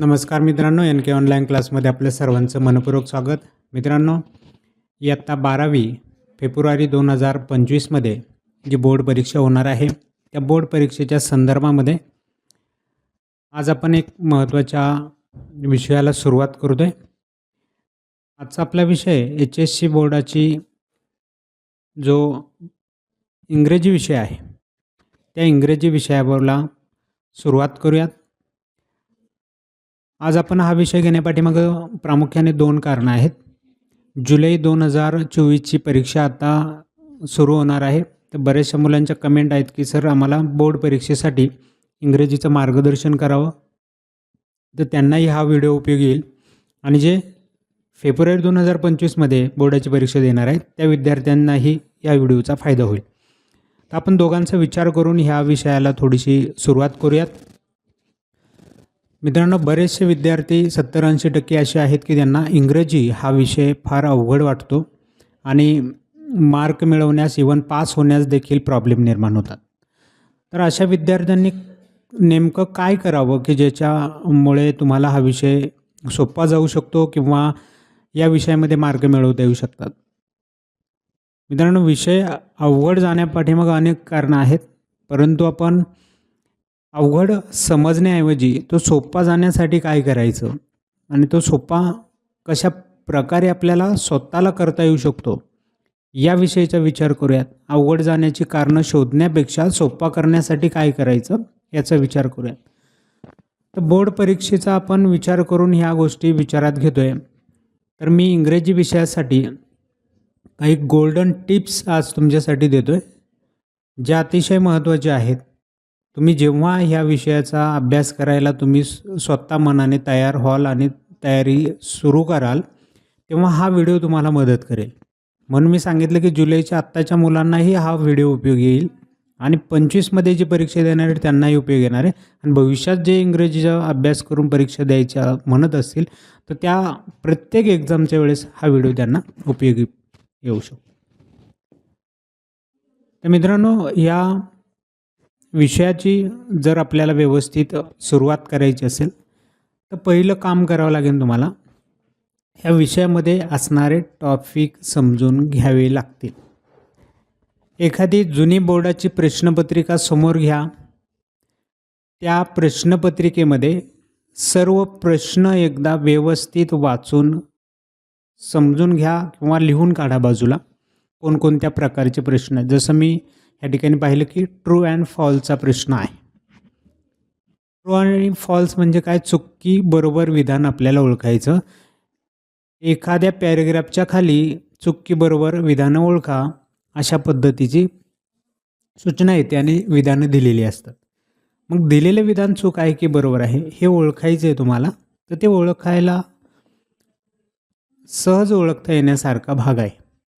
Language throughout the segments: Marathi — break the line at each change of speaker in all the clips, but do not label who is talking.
नमस्कार मित्रांनो एन के ऑनलाईन क्लासमध्ये आपल्या सर्वांचं मनपूर्वक स्वागत. मित्रांनो इयत्ता बारावी फेब्रुवारी दोन हजार पंचवीसमध्ये जी बोर्ड परीक्षा होणार आहे त्या बोर्ड परीक्षेच्या संदर्भामध्ये आज आपण एक महत्त्वाच्या विषयाला सुरुवात करतो आहे आजचा आपला विषय एच एस सी बोर्डाची जो इंग्रजी विषय आहे त्या इंग्रजी विषयावरला सुरुवात करूयात. आज आपण हा विषय घेण्यापाठीमागं प्रामुख्याने दोन कारणं आहेत. जुलै दोन हजार चोवीसची परीक्षा आता सुरू होणार आहे. तर बऱ्याचशा मुलांच्या कमेंट आहेत की सर आम्हाला बोर्ड परीक्षेसाठी इंग्रजीचं मार्गदर्शन करावं. तर त्यांनाही हा व्हिडिओ उपयोगी येईल. आणि जे फेब्रुवारी दोन हजार पंचवीसमध्ये बोर्डाची परीक्षा देणार आहेत त्या विद्यार्थ्यांनाही या व्हिडिओचा फायदा होईल. तर आपण दोघांचा विचार करून ह्या विषयाला थोडीशी सुरुवात करूयात. मित्रांनो बरेचसे विद्यार्थी सत्तर ऐंशी टक्के असे आहेत की त्यांना इंग्रजी हा विषय फार अवघड वाटतो आणि मार्क मिळवण्यास इवन पास होण्यास देखील प्रॉब्लेम निर्माण होतात. तर अशा विद्यार्थ्यांनी नेमकं काय करावं की ज्याच्यामुळे तुम्हाला हा विषय सोपा जाऊ शकतो किंवा या विषयामध्ये मार्क मिळवता येऊ शकतात? मित्रांनो विषय अवघड जाण्यापाठीमाग अनेक कारणं आहेत परंतु आपण अवघड समजण्याऐवजी तो सोपा जाण्यासाठी काय करायचं? आणि तो सोपा कशा प्रकारे आपल्याला स्वतःला करता येऊ शकतो? याविषयीचा विचार करूयात. अवघड जाण्याची कारणं शोधण्यापेक्षा सोपा करण्यासाठी काय करायचं याचा विचार करूयात. तर बोर्ड परीक्षेचा आपण विचार करून ह्या गोष्टी विचारात घेतो आहे तर मी इंग्रजी विषयासाठी काही गोल्डन टिप्स आज तुमच्यासाठी देतो आहे ज्या अतिशय महत्त्वाच्या आहेत. तुम्ही जेव्हा ह्या विषयाचा अभ्यास करायला तुम्ही स्वतः मनाने तयार व्हाल आणि तयारी सुरू कराल तेव्हा हा व्हिडिओ तुम्हाला मदत करेल. म्हणून मी सांगितलं की जुलैच्या आत्ताच्या मुलांनाही हा व्हिडिओ उपयोगी येईल आणि पंचवीसमध्ये जी परीक्षा देणार आहे त्यांनाही उपयोग येणार आहे. आणि भविष्यात जे इंग्रजीचा अभ्यास करून परीक्षा द्यायच्या म्हणत असतील तर त्या प्रत्येक एक्झामच्या वेळेस हा व्हिडिओ त्यांना उपयोगी येऊ शकतो. तर मित्रांनो या विषयाची जर आपल्याला व्यवस्थित सुरुवात करायची असेल तर पहिलं काम करावं लागेल तुम्हाला ह्या विषयामध्ये असणारे टॉपिक समजून घ्यावे लागतील. एखादी जुनी बोर्डाची प्रश्नपत्रिका समोर घ्या. त्या प्रश्नपत्रिकेमध्ये सर्व प्रश्न एकदा व्यवस्थित वाचून समजून घ्या किंवा लिहून काढा बाजूला कोणकोणत्या प्रकारचे प्रश्न आहेत. जसं मी या ठिकाणी पाहिलं की ट्रू अँड फॉल्सचा प्रश्न आहे. ट्रू आणि फॉल्स म्हणजे काय? चुकी बरोबर विधान आपल्याला ओळखायचं. एखाद्या पॅरेग्राफच्या खाली चुकी बरोबर विधानं ओळखा अशा पद्धतीची सूचना येते आणि विधानं दिलेली असतात. मग दिलेलं विधान चूक आहे की बरोबर आहे हे ओळखायचं आहे तुम्हाला तर ते ओळखायला सहज ओळखता येण्यासारखा भाग आहे.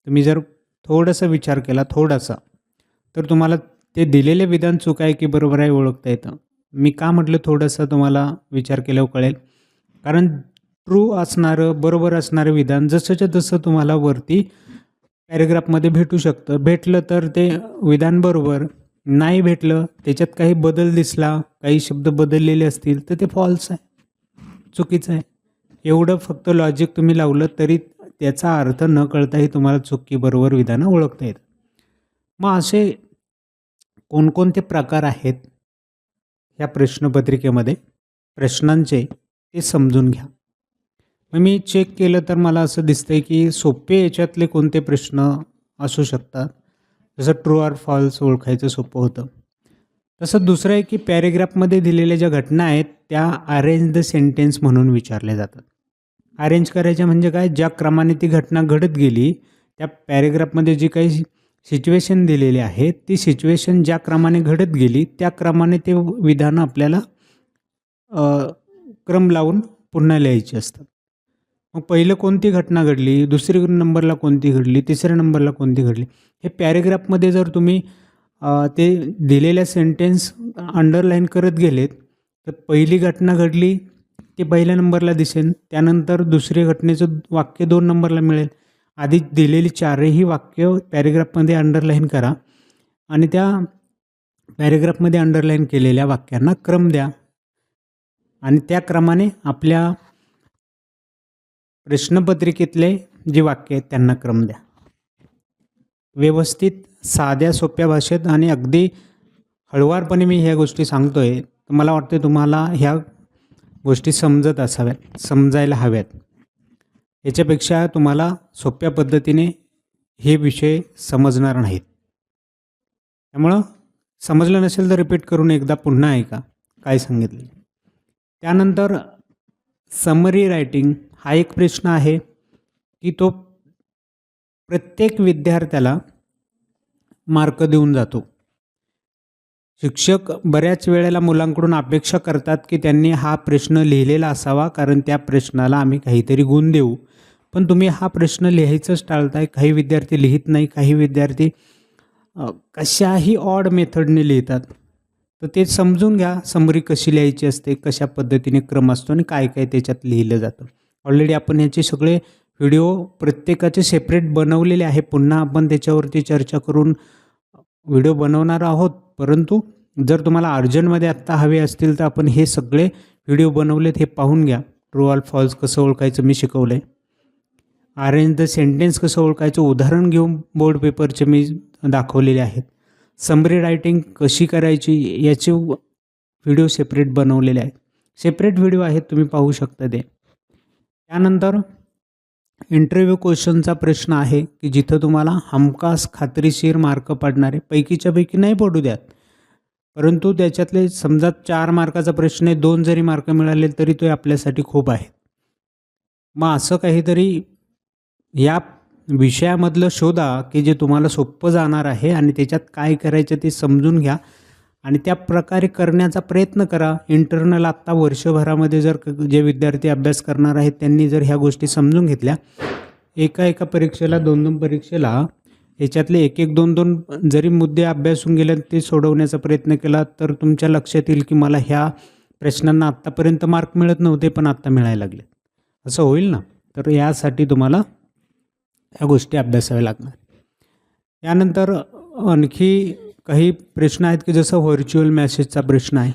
तुम्ही जर थोडासा विचार केला थोडासा तर तुम्हाला ते दिलेले विधान चूक आहे की बरोबर आहे ओळखता येतं. मी का म्हटलं थोडंसं तुम्हाला विचार केल्यावर कळेल. कारण ट्रू असणारं बरोबर असणारं विधान जसंच्या तसं तुम्हाला वरती पॅरेग्राफमध्ये भेटू शकतं. भेटलं तर ते विधान बरोबर नाही भेटलं त्याच्यात काही बदल दिसला काही शब्द बदललेले असतील तर ते फॉल्स आहे. चुकीचं आहे. एवढं फक्त लॉजिक तुम्ही लावलं तरी त्याचा अर्थ न कळताही तुम्हाला चुकी बरोबर विधानं ओळखता येतं मग असे कोणकोणते प्रकार आहेत ह्या प्रश्नपत्रिकेमध्ये? प्रश्नांचे ते समजून घ्या. मग मी चेक केलं तर मला असं दिसतंय की सोपे याच्यातले कोणते प्रश्न असू शकतात? जसं ट्रू आर फॉल्स ओळखायचं सोपं होतं. तसं दुसरं आहे की पॅरेग्राफमध्ये दिलेल्या ज्या घटना आहेत त्या अरेंज द सेंटेन्स म्हणून विचारल्या जातात. अरेंज करायच्या म्हणजे काय? ज्या क्रमाने ती घटना घडत गेली त्या पॅरेग्राफमध्ये जी काही सिच्युएशन दिलेली आहे. ती सिच्युएशन ज्या क्रमाने घडत गेली त्या क्रमाने ते विधानं आपल्याला क्रम लावून पुन्हा लिहायची असतात. मग पहिलं कोणती घटना घडली? दुसरी नंबरला कोणती घडली? तिसऱ्या नंबरला कोणती घडली? हे पॅरेग्राफमध्ये जर तुम्ही ते दिलेल्या सेंटेन्स अंडरलाईन करत गेलेत तर पहिली घटना घडली ती पहिल्या नंबरला दिसेल त्यानंतर दुसरी घटनेचं वाक्य दोन नंबरला मिळेल. आधी दिलेली चारही वाक्य पॅरेग्राफमध्ये अंडरलाईन करा. आणि त्या पॅरेग्राफमध्ये अंडरलाईन केलेल्या वाक्यांना क्रम द्या. आणि त्या क्रमाने आपल्या प्रश्नपत्रिकेतले जे वाक्य आहेत त्यांना क्रम द्या. व्यवस्थित साध्या सोप्या भाषेत आणि अगदी हळुवारपणे मी ह्या गोष्टी सांगतो आहे तर मला वाटते तुम्हाला ह्या गोष्टी समजत असाव्यात समजायला हव्यात. याच्यापेक्षा तुम्हाला सोप्या पद्धतीने हे विषय समजणार नाहीत. त्यामुळं समजलं नसेल तर रिपीट करून एकदा पुन्हा ऐका काय सांगितले त्यानंतर समरी रायटिंग हा एक प्रश्न आहे की तो प्रत्येक विद्यार्थ्याला मार्क देऊन जातो. शिक्षक बऱ्याच वेळेला मुलांकडून अपेक्षा करतात की त्यांनी हा प्रश्न लिहिलेला असावा कारण त्या प्रश्नाला आम्ही काहीतरी गुण देऊ. पण तुम्ही हा प्रश्न लिहायचंच टाळताय. काही विद्यार्थी लिहित नाही काही विद्यार्थी कशाही ऑड मेथडने लिहितात. तर ते समजून घ्या समरी कशी लिहायची असते कशा पद्धतीने क्रम असतो आणि काय काय त्याच्यात लिहिलं जातं. ऑलरेडी आपण याचे सगळे व्हिडिओ प्रत्येकाचे सेपरेट बनवलेले आहे. पुन्हा आपण त्याच्यावरती चर्चा करून व्हिडिओ बनवणार आहोत. परंतु जर तुम्हाला अर्जंटमध्ये आत्ता हवे असतील तर आपण हे सगळे व्हिडिओ बनवलेत हे पाहून घ्या. ट्रू ऑल फॉल्स कसं ओळखायचं मी शिकवलं आहे अरेंज द सेंटेन्स कसं ओळखायचं? उदाहरण घेऊन बोर्ड पेपरचे मी दाखवलेले आहेत. समरी रायटिंग कशी करायची? याचे व्हिडिओ सेपरेट बनवलेले आहेत. सेपरेट व्हिडिओ आहेत तुम्ही पाहू शकता ते. त्यानंतर इंटरव्ह्यू क्वेश्चनचा प्रश्न आहे की जिथं तुम्हाला हमखास खात्रीशीर मार्क पडणारे पैकीच्या पैकी नाही पडू द्यात. परंतु त्याच्यातले समजा चार मार्काचा प्रश्न आहे दोन जरी मार्क मिळाले तरी तो आपल्यासाठी खूप आहे. मग असं काहीतरी या विषयामधलं शोधा की जे तुम्हाला सोपं जाणार आहे आणि त्याच्यात काय करायचं ते समजून घ्या आणि त्या प्रकारे करण्याचा प्रयत्न करा. इंटरनल आत्ता वर्षभरामध्ये जर क- जे विद्यार्थी अभ्यास करणार आहेत त्यांनी जर ह्या गोष्टी समजून घेतल्या एका एका परीक्षेला दोन दोन परीक्षेला याच्यातले एक एक दोन दोन जरी मुद्दे अभ्यासून गेले ते सोडवण्याचा प्रयत्न केला तर तुमच्या लक्षात येईल की मला ह्या प्रश्नांना आत्तापर्यंत मार्क मिळत नव्हते पण आत्ता मिळायला लागले. असं होईल ना? तर यासाठी तुम्हाला ह्या गोष्टी अभ्यासाव्या लागणार. यानंतर आणखी काही प्रश्न आहेत की जसं व्हर्च्युअल मॅसेजचा प्रश्न आहे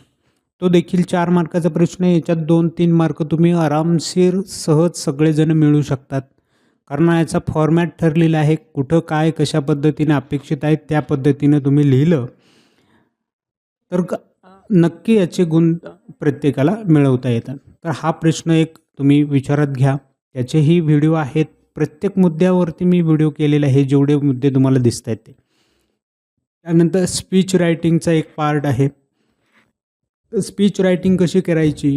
तो देखील चार मार्काचा प्रश्न आहे. याच्यात दोन तीन मार्क तुम्ही आरामशीर सहज सगळेजण मिळू शकतात. कारण याचा फॉर्मॅट ठरलेला आहे कुठं काय कशा पद्धतीने अपेक्षित आहे त्या पद्धतीनं तुम्ही लिहिलं तर क- नक्की याचे गुण प्रत्येकाला मिळवता येतात. तर हा प्रश्न एक तुम्ही विचारात घ्या. त्याचेही व्हिडिओ आहेत. प्रत्येक मुद्द्यावरती मी व्हिडिओ केलेले आहे जेवढे मुद्दे तुम्हाला दिसत आहेत ते. त्यानंतर स्पीच रायटिंगचा एक पार्ट आहे. स्पीच रायटिंग कशी करायची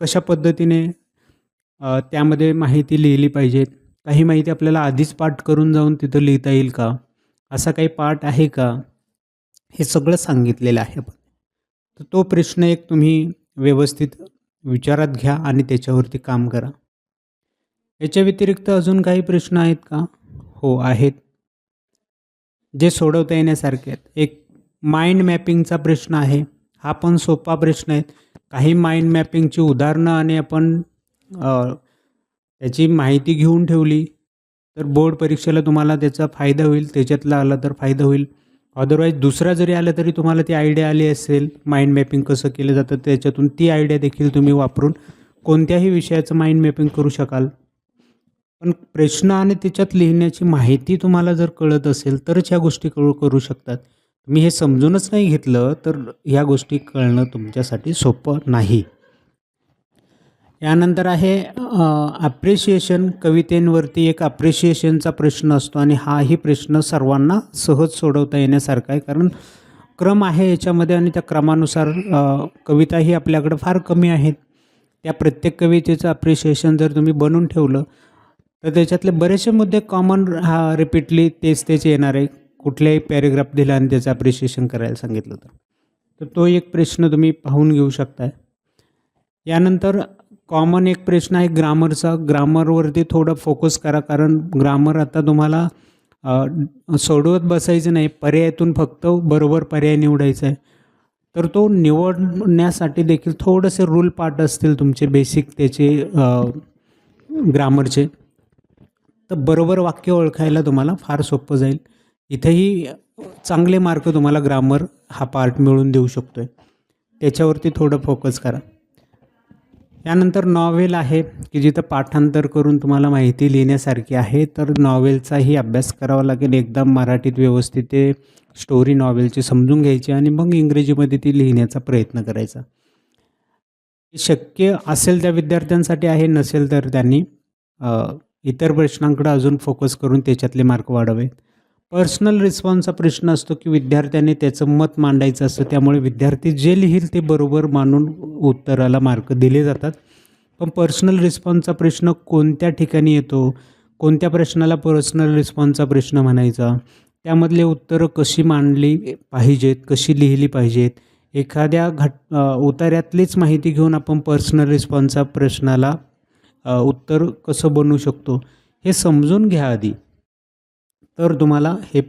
कशा पद्धतीने त्यामध्ये माहिती लिहिली पाहिजे काही माहिती आपल्याला आधीच पाठ करून जाऊन तिथं लिहिता येईल का असा काही पाठ आहे का हे सगळं सांगितलेलं आहे आपण. तर तो प्रश्न एक तुम्ही व्यवस्थित विचारात घ्या आणि त्याच्यावरती काम करा. याच्या व्यतिरिक्त अजून काही प्रश्न आहेत का? हो आहेत. जे सोडवता येण्यासारखे आहेत. एक माइंड मॅपिंगचा प्रश्न आहे. हा पण सोपा प्रश्न आहे. काही माइंड मॅपिंगची उदाहरणं आणि आपण त्याची माहिती घेऊन ठेवली तर बोर्ड परीक्षेला तुम्हाला त्याचा फायदा होईल. त्याच्यातला आला तर फायदा होईल. अदरवाईज दुसरा जरी आला तरी तुम्हाला ती आयडिया आली असेल माइंड मॅपिंग कसं केलं जातं त्याच्यातून ती आयडिया देखील तुम्ही वापरून कोणत्याही विषयाचं माइंड मॅपिंग करू शकाल. पण प्रश्न आणि त्याच्यात लिहिण्याची माहिती तुम्हाला जर कळत असेल तरच ह्या गोष्टी कळू करू शकतात. तुम्ही हे समजूनच नाही घेतलं तर ह्या गोष्टी कळणं तुमच्यासाठी सोपं नाही. यानंतर आहे अप्रिशिएशन कवितेंवरती एक अप्रिशिएशनचा प्रश्न असतो आणि हाही प्रश्न सर्वांना सहज सोडवता येण्यासारखा आहे. कारण क्रम आहे याच्यामध्ये आणि त्या क्रमानुसार कविताही आपल्याकडं फार कमी आहेत. त्या प्रत्येक कवितेचं अप्रिशिएशन जर तुम्ही बनवून ठेवलं तर त्याच्यातले बरेचसे मुद्दे कॉमन हा रिपीटली तेच तेच येणार आहे. कुठल्याही पॅरेग्राफ दिला आणि त्याचं अप्रिशिएशन करायला सांगितलं तर. तर तो एक प्रश्न तुम्ही पाहून घेऊ शकताय. यानंतर कॉमन एक प्रश्न आहे ग्रामरचा. ग्रामरवरती थोडं फोकस करा कारण ग्रामर आता तुम्हाला सोडवत बसायचं नाही. पर्यायातून फक्त बरोबर पर्याय निवडायचा आहे. तर तो निवडण्यासाठी देखील थोडेसे रूल पार्ट असतील तुमचे बेसिक त्याचे ग्रामरचे तर बरोबर वाक्य ओळखायला तुम्हाला फार सोपं जाईल. इथेही चांगले मार्क तुम्हाला ग्रामर हा पार्ट मिळून देऊ शकतो आहे त्याच्यावरती थोडं फोकस करा. त्यानंतर नॉवेल आहे की जिथं पाठांतर करून तुम्हाला माहिती लिहिण्यासारखी आहे तर नॉवेलचाही अभ्यास करावा लागेल. एकदा मराठीत व्यवस्थित ते स्टोरी नॉवेलची समजून घ्यायची आणि मग इंग्रजीमध्ये ती लिहिण्याचा प्रयत्न करायचा. शक्य असेल त्या विद्यार्थ्यांसाठी आहे नसेल तर त्यांनी इतर प्रश्नांकडे अजून फोकस करून त्याच्यातले मार्क वाढवेत. पर्सनल रिस्पॉन्सचा प्रश्न असतो की विद्यार्थ्याने त्याचं मत मांडायचं असतं त्यामुळे विद्यार्थी जे लिहील ते बरोबर मानून उत्तराला मार्क दिले जातात. पण पर्सनल रिस्पॉन्सचा प्रश्न कोणत्या ठिकाणी येतो? कोणत्या प्रश्नाला पर्सनल रिस्पॉन्सचा प्रश्न म्हणायचा? त्यामधले उत्तरं कशी मांडली पाहिजेत? कशी लिहिली पाहिजेत? एखाद्या घट उतार्यातलीच माहिती घेऊन आपण पर्सनल रिस्पॉन्सचा प्रश्नाला उत्तर कसं बनवू शकतो हे समजून घ्या आधी. तर तुम्हाला हे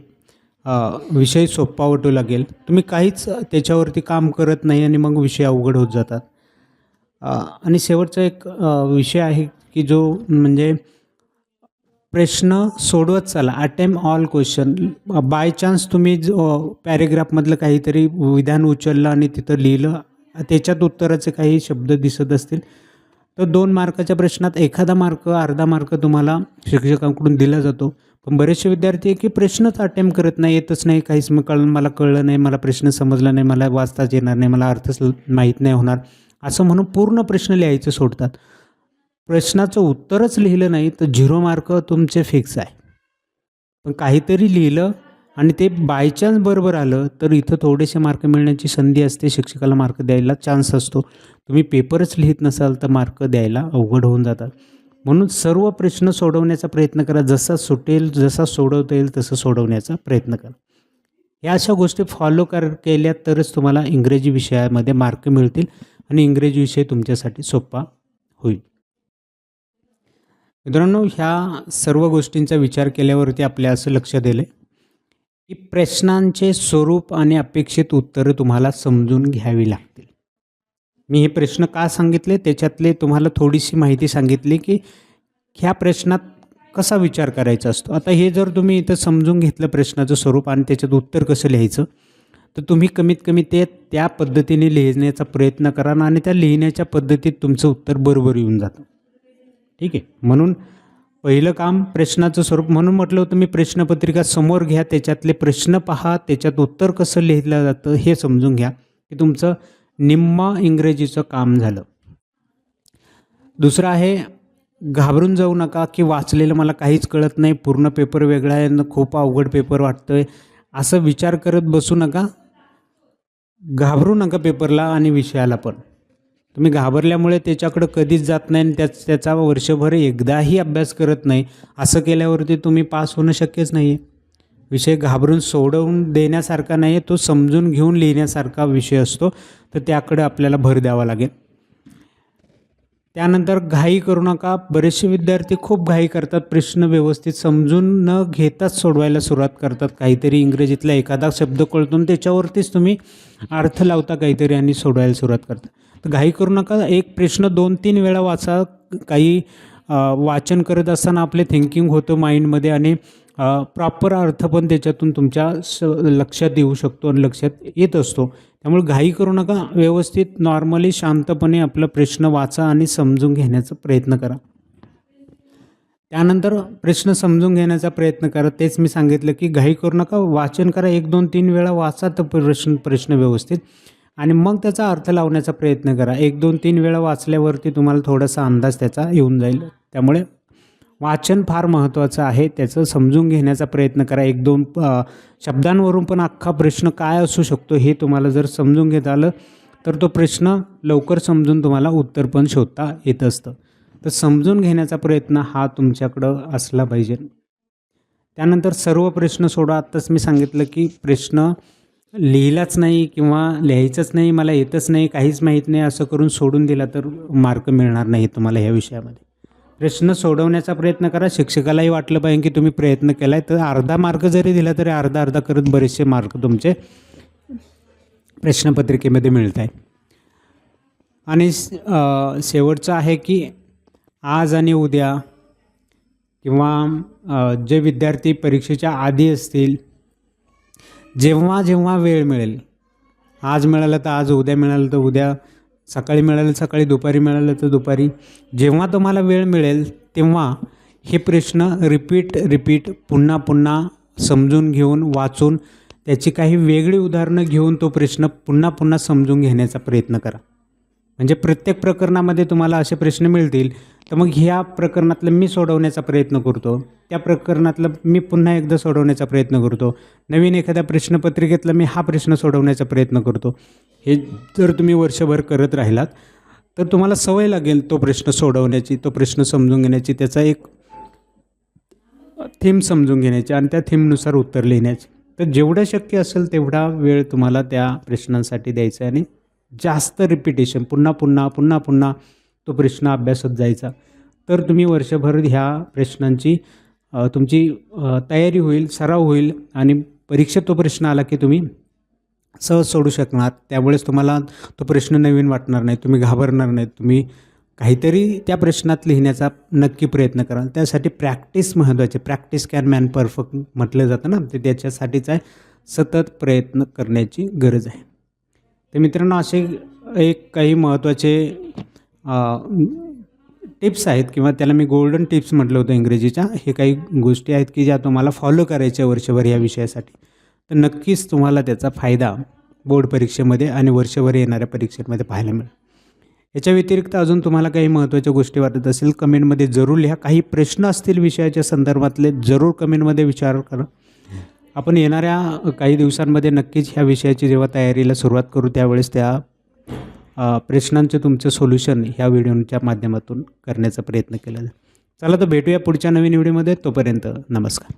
विषय सोपा वाटू लागेल. तुम्ही काहीच त्याच्यावरती काम करत नाही आणि मग विषय अवघड होत जातात. आणि शेवटचा एक विषय आहे की जो म्हणजे प्रश्न सोडवत चला. Attempt all question by chance तुम्ही जो पॅरेग्राफमधलं काहीतरी विधान उचललं आणि तिथं लिहिलं. त्याच्यात उत्तराचे काही शब्द दिसत असतील. तर दोन मार्काच्या प्रश्नात एखादा मार्क अर्धा मार्क तुम्हाला शिक्षकांकडून दिला जातो. पण बरेचसे विद्यार्थी आहे की प्रश्नच अटेम्प्ट करत नाही येतच नाही काहीच मग कळलं मला कळलं नाही मला प्रश्न समजला नाही मला वाचताच येणार नाही मला अर्थच माहीत नाही होणार. असं म्हणून पूर्ण प्रश्न लिहायचं सोडतात. प्रश्नाचं उत्तरच लिहिलं नाही तर झिरो मार्क तुमचे फिक्स आहे. पण काहीतरी लिहिलं आणि ते बायचान्स बरोबर आलं तर इथं थोडेसे मार्क मिळण्याची संधी असते. शिक्षकाला मार्क द्यायला चान्स असतो. तुम्ही पेपरच लिहित नसाल तर मार्क द्यायला अवघड होऊन जातात. म्हणून सर्व प्रश्न सोडवण्याचा प्रयत्न करा. जसा सुटेल जसा सोडवता येईल तसं सोडवण्याचा प्रयत्न करा. या अशा गोष्टी फॉलो कर केल्या तरच तुम्हाला इंग्रजी विषयामध्ये मार्क मिळतील आणि इंग्रजी विषय तुमच्यासाठी सोपा होईल. मित्रांनो ह्या सर्व गोष्टींचा विचार केल्यावरती आपल्या असं लक्षात दिलं की प्रश्नांचे स्वरूप आणि अपेक्षित उत्तरं तुम्हाला समजून घ्यावी लागतील. मी हे प्रश्न का सांगितले? त्याच्यातले तुम्हाला थोडीशी माहिती सांगितली की ह्या प्रश्नात कसा विचार करायचा असतो? आता हे जर तुम्ही इथं समजून घेतलं प्रश्नाचं स्वरूप आणि त्याच्यात उत्तर कसं लिहायचं तर तुम्ही कमीत कमी ते त्या पद्धतीने लिहिण्याचा प्रयत्न करा आणि त्या लिहिण्याच्या पद्धतीत तुमचं उत्तर बरोबर येऊन जातं. ठीक आहे? म्हणून पहिलं काम प्रश्नाचं स्वरूप म्हणून म्हटलं होतं मी प्रश्नपत्रिका समोर घ्या त्याच्यातले प्रश्न पहा त्याच्यात उत्तर कसं लिहिलं जातं हे समजून घ्या. की तुमचं निम्मा इंग्रजीचं काम झालं. दुसरं आहे घाबरून जाऊ नका की वाचलेलं मला काहीच कळत नाही पूर्ण पेपर वेगळा आहे न खूप अवघड पेपर वाटतोय. असं विचार करत बसू नका. घाबरू नका पेपरला आणि विषयाला पण. तुम्ही घाबरल्यामुळे त्याच्याकडं कधीच जात नाही आणि त्याच त्याचा वर्षभर एकदाही अभ्यास करत नाही. असं केल्यावरती तुम्ही पास होणं शक्यच नाही आहे विषय घाबरून सोडवून देण्यासारखा नाही आहे तो समजून घेऊन लिहिण्यासारखा विषय असतो. तर त्याकडे आपल्याला भर द्यावा लागेल. त्यानंतर घाई करू नका. बरेचसे विद्यार्थी खूप घाई करतात प्रश्न व्यवस्थित समजून न घेताच सोडवायला सुरुवात करतात. काहीतरी इंग्रजीतला एखादा शब्द कळतो त्याच्यावरतीच तुम्ही अर्थ लावता काहीतरी आणि सोडवायला सुरुवात करता. तर घाई करू नका. एक प्रश्न दोन तीन वेळा वाचा. काही वाचन करत असताना आपले थिंकिंग होतं माइंडमध्ये आणि प्रॉपर अर्थ पण त्याच्यातून तुमच्या स लक्षात येऊ शकतो आणि लक्षात येत असतो. त्यामुळे घाई करू नका. व्यवस्थित नॉर्मली शांतपणे आपला प्रश्न वाचा आणि समजून घेण्याचा प्रयत्न करा. त्यानंतर प्रश्न समजून घेण्याचा प्रयत्न करा. तेच मी सांगितलं की घाई करू नका. वाचन करा. एक दोन तीन वेळा वाचा. तर प्रश्न प्रश्न व्यवस्थित. आणि मग त्याचा अर्थ लावण्याचा प्रयत्न करा. एक दोन तीन वेळा वाचल्यावरती तुम्हाला थोडासा अंदाज त्याचा येऊन जाईल. त्यामुळे वाचन फार महत्त्वाचं आहे. त्याचं समजून घेण्याचा प्रयत्न करा. एक दोन शब्दांवरून पण अख्खा प्रश्न काय असू शकतो हे तुम्हाला जर समजून घेता आलं तर तो प्रश्न लवकर समजून तुम्हाला उत्तर पण शोधता येत असतं. तर समजून घेण्याचा प्रयत्न हा तुमच्याकडं असला पाहिजे. त्यानंतर सर्व प्रश्न सोडा. आत्ताच मी सांगितलं की प्रश्न लिहिलाच नाही किंवा लिहायचंच नाही मला येतच नाही काहीच माहीत नाही असं करून सोडून दिला तर मार्क मिळणार नाही तुम्हाला ह्या विषयामध्ये. प्रश्न सोडवण्याचा प्रयत्न करा शिक्षकालाही वाटलं पाहिजे की तुम्ही प्रयत्न केला आहे तर अर्धा मार्क जरी दिला तरी अर्धा अर्धा करत बरेचसे मार्क तुमचे प्रश्नपत्रिकेमध्ये मिळत आहे आणि शेवटचं आहे की आज आणि उद्या किंवा जे विद्यार्थी परीक्षेच्या आधी असतील जेव्हा जेव्हा वेळ मिळेल. आज मिळालं तर आज उद्या मिळालं तर उद्या सकाळी मिळालं सकाळी दुपारी मिळालं तर दुपारी. जेव्हा तुम्हाला वेळ मिळेल तेव्हा हे प्रश्न रिपीट रिपीट पुन्हा पुन्हा समजून घेऊन वाचून त्याची काही वेगळी उदाहरणं घेऊन तो प्रश्न पुन्हा पुन्हा समजून घेण्याचा प्रयत्न करा. म्हणजे प्रत्येक प्रकरणामध्ये तुम्हाला असे प्रश्न मिळतील तर मग ह्या प्रकरणातलं मी सोडवण्याचा प्रयत्न करतो त्या प्रकरणातलं मी पुन्हा एकदा सोडवण्याचा प्रयत्न करतो नवीन एखाद्या प्रश्नपत्रिकेतला मी हा प्रश्न सोडवण्याचा प्रयत्न करतो. हे जर तुम्ही वर्षभर करत राहिलात तर तुम्हाला सवय लागेल तो प्रश्न सोडवण्याची तो प्रश्न समजून घेण्याची त्याचा एक थीम समजून घेण्याची आणि त्या थीमनुसार उत्तर लिहिण्याची. तर जेवढं शक्य असेल तेवढा वेळ तुम्हाला त्या प्रश्नांसाठी द्यायचा आहे आणि जास्त रिपिटेशन पुन्हा पुन्हा पुन्हा पुन्हा तो प्रश्न अभ्यासत जायचा. तर तुम्ही वर्षभर ह्या प्रश्नांची तुमची तयारी होईल सराव होईल आणि परीक्षेत तो प्रश्न आला की तुम्ही सहज सोडू शकणार. त्यामुळेच तुम्हाला तो प्रश्न नवीन वाटणार नाही तुम्ही घाबरणार नाही तुम्ही काहीतरी त्या प्रश्नात लिहिण्याचा नक्की प्रयत्न कराल. त्यासाठी प्रॅक्टिस महत्त्वाची प्रॅक्टिस कॅन मॅन परफेक्ट म्हटलं जातं ना ते त्याच्यासाठीच आहे सतत प्रयत्न करण्याची गरज आहे. तर मित्रांनो असे एक काही महत्त्वाचे टिप्स आहेत किंवा त्याला मी गोल्डन टिप्स म्हटलं होतं इंग्रजीच्या. हे काही गोष्टी आहेत की ज्या तुम्हाला फॉलो करायच्या वर्षभर या विषयासाठी. तर नक्कीच तुम्हाला त्याचा फायदा बोर्ड परीक्षेमध्ये आणि वर्षभर येणाऱ्या परीक्षेमध्ये पाहायला मिळेल. याच्या व्यतिरिक्त अजून तुम्हाला काही महत्त्वाच्या गोष्टी वाटत असेल कमेंटमध्ये जरूर लिहा. काही प्रश्न असतील विषयाच्या संदर्भातले जरूर कमेंटमध्ये विचार करा. आपण येणाऱ्या काही दिवसांमध्ये नक्कीच ह्या विषयाची जेव्हा तयारीला सुरुवात करू त्यावेळेस त्या प्रश्नांचं प्रश्नांचे तुमचं सोल्युशन ह्या व्हिडिओच्या माध्यमातून करण्याचा प्रयत्न केला जाईल चला तर भेटूया पुढच्या नवीन व्हिडिओमध्ये. तोपर्यंत नमस्कार.